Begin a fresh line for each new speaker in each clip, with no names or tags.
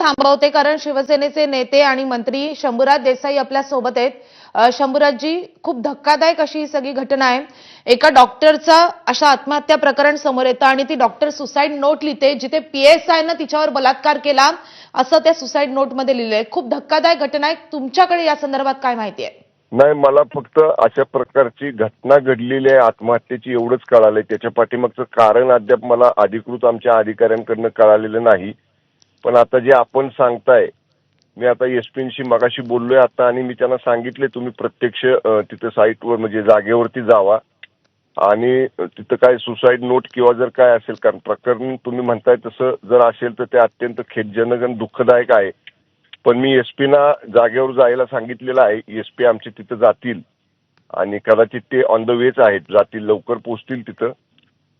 थांबवते कारण शिवसेनेचे नेते आणि मंत्री शंभूराज देसाई आपल्यासोबत आहेत. अ, शंभूराजजी खूप धक्कादायक अशी ही सगळी घटना आहे. एका डॉक्टरचा अशा आत्महत्या प्रकरण समोर येतं आणि ती डॉक्टर सुसाईड नोट लिहिते जिथे पीएसआयनं तिच्यावर बलात्कार केला असं त्या सुसाईड नोटमध्ये लिहिलंय. खूप धक्कादायक घटना आहे. तुमच्याकडे या संदर्भात काय माहिती आहे?
नाही मला फक्त अशा प्रकारची घटना घडलेली आहे. आत्महत्येची एवढंच कळालंय. त्याच्या पाठीमागचं कारण अद्याप मला अधिकृत आमच्या अधिकाऱ्यांकडनं कळालेलं नाही. पण आता जे आपण सांगताय मी आता एसपींशी मगाशी बोललोय आता आणि मी त्यांना सांगितले तुम्ही प्रत्यक्ष अं, तिथं साईटवर म्हणजे जागेवरती जावा. आणि तिथं काय सुसाईड नोट किंवा जर काय असेल कारण प्रकरण तुम्ही म्हणताय तसं जर असेल तर ते अत्यंत खेदजनक आणि दुःखदायक आहे. पण मी एसपीना जागेवर जायला सांगितलेलं आहे एसपी आमचे तिथं जातील. आणि कदाचित ते ऑन द वेच आहेत जातील लवकर पोहोचतील तिथं.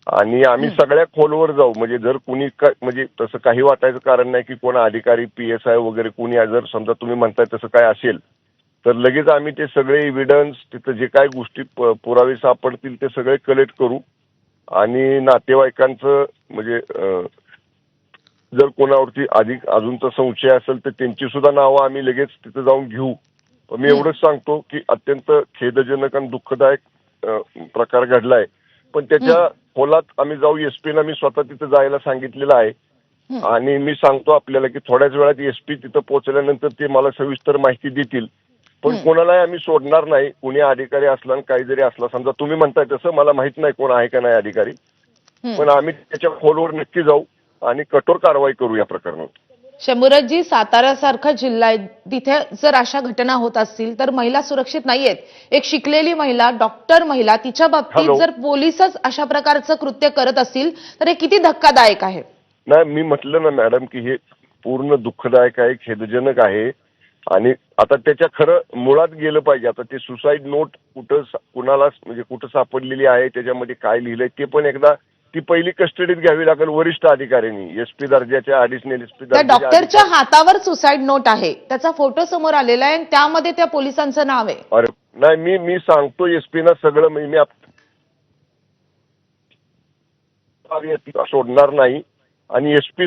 आणि आम्ही सगळ्या खोलवर जाऊ. म्हणजे जर कुणी म्हणजे तसं काही वाटायचं कारण नाही की कोण अधिकारी पी एस आय वगैरे कुणी जर समजा तुम्ही म्हणताय तसं काय असेल तर लगेच आम्ही ते सगळे इव्हिडन्स तिथं जे काय गोष्टी पुरावे सापडतील ते सगळे कलेक्ट करू. आणि नातेवाईकांचं म्हणजे जर कोणावरती अधिक अजूनचा संशय असेल तर त्यांची सुद्धा नावं आम्ही लगेच तिथे जाऊन घेऊ. पण मी एवढंच सांगतो की अत्यंत खेदजनक आणि दुःखदायक प्रकार घडलाय. पण त्याच्या खोलात आम्ही जाऊ एसपीला मी स्वतः तिथे जायला सांगितलेलं आहे. आणि मी सांगतो आपल्याला की थोड्याच वेळात एसपी तिथं पोहोचल्यानंतर ते मला सविस्तर माहिती देतील पण. कोणालाही आम्ही सोडणार नाही कोणी अधिकारी असला आणि काही जरी असला समजा तुम्ही म्हणताय तसं मला माहीत नाही कोण आहे का नाही अधिकारी. पण आम्ही त्याच्या खोलवर नक्की जाऊ आणि कठोर कारवाई करू या प्रकरणात
शंभूराजजी साताऱ्यासारखा जिल्हा आहे. तिथे जर अशा घटना होत असतील तर महिला सुरक्षित नाहीयेत. एक शिकलेली महिला डॉक्टर महिला तिच्या बाबतीत. जर पोलीसच अशा प्रकारचं कृत्य करत असतील तर हे किती धक्कादायक आहे?
नाही मी म्हटलं ना मॅडम की हे पूर्ण दुःखदायक आहे खेदजनक आहे. आणि आता त्याच्या खरं मुळात गेलं पाहिजे. आता ते सुसाईड नोट कुठं कुणाला म्हणजे कुठं सापडलेली आहे त्याच्यामध्ये काय लिहिलंय ते पण एकदा ती पहिली कस्टडीत घ्यावी लागेल वरिष्ठ अधिकाऱ्यांनी. एसपी दर्जाच्या अडीशनल एसपी
त्या डॉक्टरच्या हातावर सुसाईड नोट आहे. त्याचा फोटो समोर आलेला आहे आणि त्यामध्ये त्या पोलिसांचं नाव आहे.
अरे नाही मी मी सांगतो एसपी ना सगळं मी मी आप- सोडणार नाही. आणि एसपी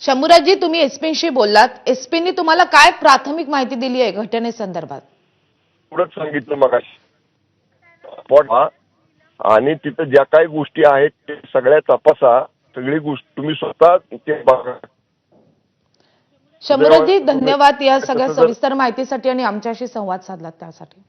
शंभूराजजी तुम्ही एसपींशी बोललात. एसपींनी तुम्हाला काय प्राथमिक माहिती दिली आहे घटनेसंदर्भात?
एवढंच सांगितलं मग स्पॉट हा आणि तिथं ज्या काही गोष्टी आहेत ते सगळ्या तपासा. सगळी गोष्ट तुम्ही स्वतः ते बघा.
शंभूराजजी
तुम्ही-
धन्यवाद या सगळ्या सविस्तर माहितीसाठी आणि आमच्याशी संवाद साधलात त्यासाठी.